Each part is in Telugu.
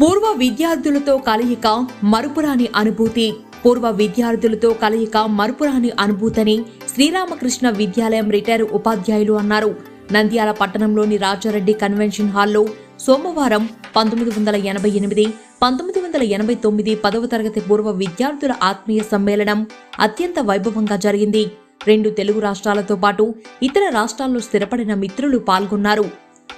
పూర్వ విద్యార్థులతో కలయిక మరుపురాని అనుభూతి. పూర్వ విద్యార్థులతో కలయిక మరుపురాని అనుభూతని శ్రీరామకృష్ణ విద్యాలయం రిటైర్ ఉపాధ్యాయులు అన్నారు. నంద్యాల పట్టణంలోని రాజారెడ్డి కన్వెన్షన్ హాల్లో సోమవారం పంతొమ్మిది వందల ఎనభై ఎనిమిది పంతొమ్మిది వందల ఎనభై తొమ్మిది పదవ తరగతి పూర్వ విద్యార్థుల ఆత్మీయ సమ్మేళనం అత్యంత వైభవంగా జరిగింది. రెండు తెలుగు రాష్ట్రాలతో పాటు ఇతర రాష్ట్రాల్లో స్థిరపడిన మిత్రులు పాల్గొన్నారు.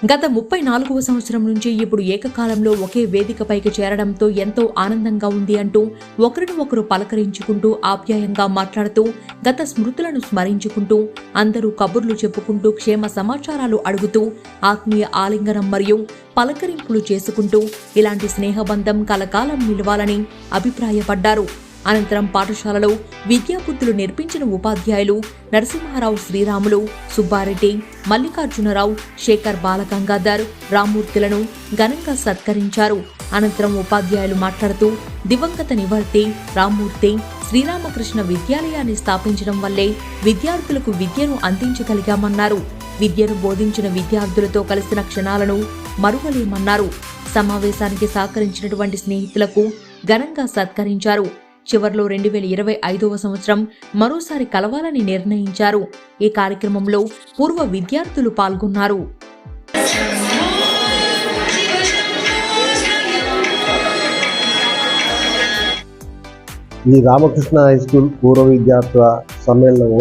గత ముప్పై నాలుగవ సంవత్సరం నుంచి ఇప్పుడు ఏకకాలంలో ఒకే వేదికపైకి చేరడంతో ఎంతో ఆనందంగా ఉంది అంటూ ఒకరిని ఒకరు పలకరించుకుంటూ ఆప్యాయంగా మాట్లాడుతూ గత స్మృతులను స్మరించుకుంటూ అందరూ కబుర్లు చెప్పుకుంటూ క్షేమ సమాచారాలు అడుగుతూ ఆత్మీయ ఆలింగనం మరియు పలకరింపులు చేసుకుంటూ ఇలాంటి స్నేహబంధం కలకాలం నిలవాలని అభిప్రాయపడ్డారు. అనంతరం పాఠశాలలో విద్యాబుద్ధులు నేర్పించిన ఉపాధ్యాయులు నరసింహారావు శ్రీరాములు సుబ్బారెడ్డి మల్లికార్జునరావు శేఖర్ బాలగంగాధర్ రామ్మూర్తులను ఘనంగా సత్కరించారు. అనంతరం ఉపాధ్యాయులు మాట్లాడుతూ దివంగత నివర్తి రామ్మూర్తి శ్రీరామకృష్ణ విద్యాలయాన్ని స్థాపించడం వల్లే విద్యార్థులకు విద్యను అందించగలిగామన్నారు. విద్యను బోధించిన విద్యార్థులతో కలిసిన క్షణాలను మరువలేమన్నారు. సమావేశానికి సహకరించినటువంటి స్నేహితులకు ఘనంగా సత్కరించారు. చివర్లో రెండు వేల ఇరవై ఐదవ సంవత్సరం మరోసారి కలవాలని నిర్ణయించారు. ఈ కార్యక్రమంలో పూర్వ విద్యార్థులు పాల్గొన్నారు. ఈ రామకృష్ణ హై స్కూల్ పూర్వ విద్యార్థుల సమ్మేళనము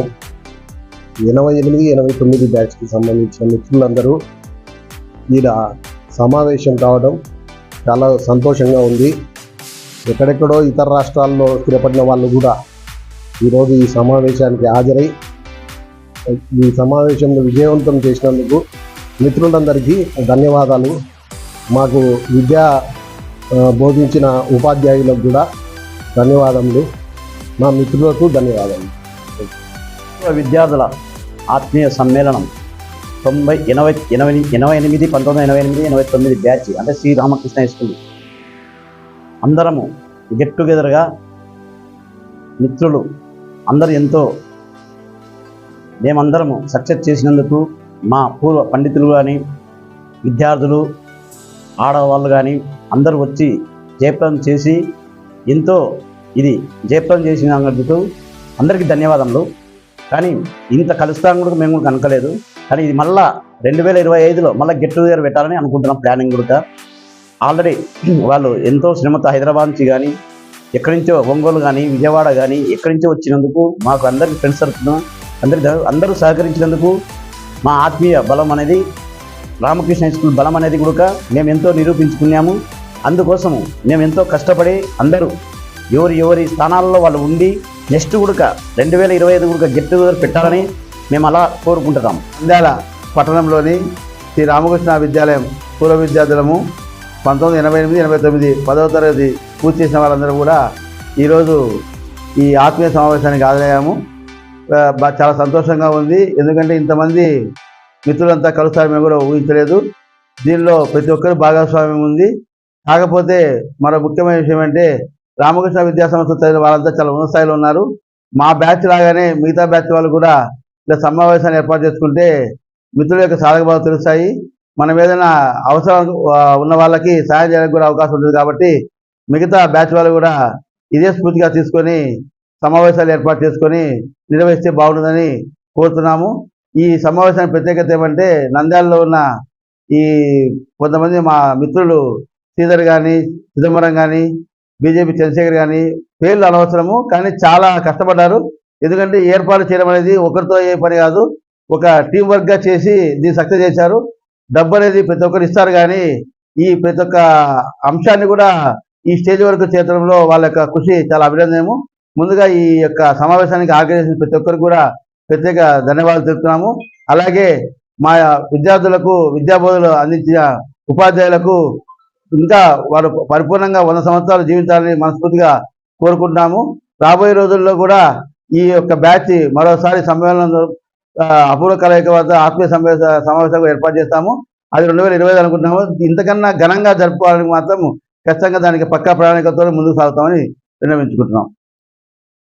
ఎనభై ఎనిమిది ఎనభై తొమ్మిది బ్యాచ్కి సంబంధించిన మిత్రులందరూ ఈడ సమావేశం కావడం చాలా సంతోషంగా ఉంది. ఎక్కడెక్కడో ఇతర రాష్ట్రాల్లో స్థిరపడిన వాళ్ళు కూడా ఈరోజు ఈ సమావేశానికి హాజరై ఈ సమావేశంలో విజయవంతం చేసినందుకు మిత్రులందరికీ ధన్యవాదాలు. మాకు విద్య బోధించిన ఉపాధ్యాయులకు కూడా ధన్యవాదములు. మా మిత్రులకు ధన్యవాదాలు విద్యార్థుల ఆత్మీయ సమ్మేళనం తొంభై ఎనభై ఎనభై ఎనభై ఎనిమిది పంతొమ్మిది ఎనభై ఎనిమిది ఎనభై తొమ్మిది బ్యాచ్ అంటే శ్రీ రామకృష్ణ హై స్కూల్. అందరము గెట్ టుగెదర్గా మిత్రులు అందరూ ఎంతో మేమందరము సక్సెస్ చేసినందుకు మా పూర్వ పండితులు కానీ విద్యార్థులు ఆడవాళ్ళు కానీ అందరూ వచ్చి జయప్రదం చేసి ఎంతో ఇది జయప్రదం చేసినందుకు అందరికీ ధన్యవాదములు. కానీ ఇంత కలుస్తాం కూడా మేము కూడా కనుకలేదు కానీ ఇది మళ్ళా రెండు వేల ఇరవై ఐదులో మళ్ళీ గెట్ టుగెదర్ పెట్టాలని అనుకుంటున్నాం ప్లానింగ్ కూడా. ఆల్రెడీ వాళ్ళు ఎంతో శ్రమతో హైదరాబాద్ నుంచి కానీ ఎక్కడి నుంచో ఒంగోలు కానీ విజయవాడ కానీ ఎక్కడి నుంచో వచ్చినందుకు మాకు అందరికి ఫ్రెండ్స్ తరఫున అందరి అందరూ సహకరించినందుకు మా ఆత్మీయ బలం అనేది రామకృష్ణ హైస్కూల్ బలం అనేది కూడా మేము ఎంతో నిరూపించుకున్నాము. అందుకోసము మేము ఎంతో కష్టపడి అందరూ ఎవరి ఎవరి స్థానాల్లో వాళ్ళు ఉండి నెక్స్ట్ కూడా రెండు వేల ఇరవై ఐదు కూడా గెట్ టుగెదర్ పెట్టాలని మేము అలా కోరుకుంటున్నాం నంద్యాల పట్టణంలోని శ్రీ రామకృష్ణ విద్యాలయం పూర్వ విద్యార్థులము పంతొమ్మిది ఎనభై ఎనిమిది ఎనభై తొమ్మిది పదవ తరగతి పూర్తి చేసిన వాళ్ళందరూ కూడా ఈరోజు ఈ ఆత్మీయ సమావేశానికి హాజరయ్యాము. చాలా సంతోషంగా ఉంది. ఎందుకంటే ఇంతమంది మిత్రులంతా కలుస్తారు మేము కూడా ఊహించలేదు. దీనిలో ప్రతి ఒక్కరు భాగస్వామ్యం ఉంది. కాకపోతే మరో ముఖ్యమైన విషయం అంటే రామకృష్ణ విద్యాసంస్థ చదివిన వాళ్ళంతా చాలా ఉన్నత స్థాయిలో ఉన్నారు. మా బ్యాచ్ లాగానే మిగతా బ్యాచ్ వాళ్ళు కూడా ఇలా సమావేశాన్ని ఏర్పాటు చేసుకుంటే మిత్రుల యొక్క సాధక భావాలు తెలుస్తాయి. మనం ఏదైనా అవసరం ఉన్న వాళ్ళకి సహాయం చేయడానికి కూడా అవకాశం ఉంటుంది కాబట్టి మిగతా బ్యాచ్ వాళ్ళు కూడా ఇదే స్ఫూర్తిగా తీసుకొని సమావేశాలు ఏర్పాటు చేసుకొని నిర్వహిస్తే బాగుంటుందని కోరుతున్నాము. ఈ సమావేశానికి ప్రత్యేకత ఏమంటే నంద్యాలలో ఉన్న ఈ కొంతమంది మా మిత్రులు శ్రీధర్ కానీ చిదంబరం కానీ బీజేపీ చంద్రశేఖర్ కానీ పేర్లు అనవసరము కానీ చాలా కష్టపడ్డారు. ఎందుకంటే ఏర్పాటు చేయడం అనేది ఒకరితో ఏ పని కాదు ఒక టీం వర్క్గా చేసి దీన్ని సక్సెస్ చేశారు. డబ్బు అనేది ప్రతి ఒక్కరు ఇస్తారు కానీ ఈ ప్రతి ఒక్క అంశాన్ని కూడా ఈ స్టేజ్ వరకు చేర్చడంలో వాళ్ళ యొక్క కృషి చాలా అభినందనము ముందుగా ఈ యొక్క సమావేశానికి ఆగ్రహించిన ప్రతి ఒక్కరికి కూడా ప్రత్యేక ధన్యవాదాలు తెలుపుతున్నాము. అలాగే మా విద్యార్థులకు విద్యాబోధులు అందించిన ఉపాధ్యాయులకు ఇంకా వారు పరిపూర్ణంగా వంద సంవత్సరాలు జీవించాలని మనస్ఫూర్తిగా కోరుకుంటున్నాము. రాబోయే రోజుల్లో కూడా ఈ యొక్క బ్యాచ్ మరోసారి సమ్మేళనం అపూర్వ కలయిక వద్ద ఆత్మీయ సమావేశ సమావేశం ఏర్పాటు చేస్తాము. అది రెండు వేల ఇరవై ఐదు అనుకుంటున్నాము. ఇంతకన్నా ఘనంగా జరుపుకోవాలని మాత్రం ఖచ్చితంగా దానికి పక్కా ప్రణాళికతో ముందుకు సాగుతామని విన్నవించుకుంటున్నాం.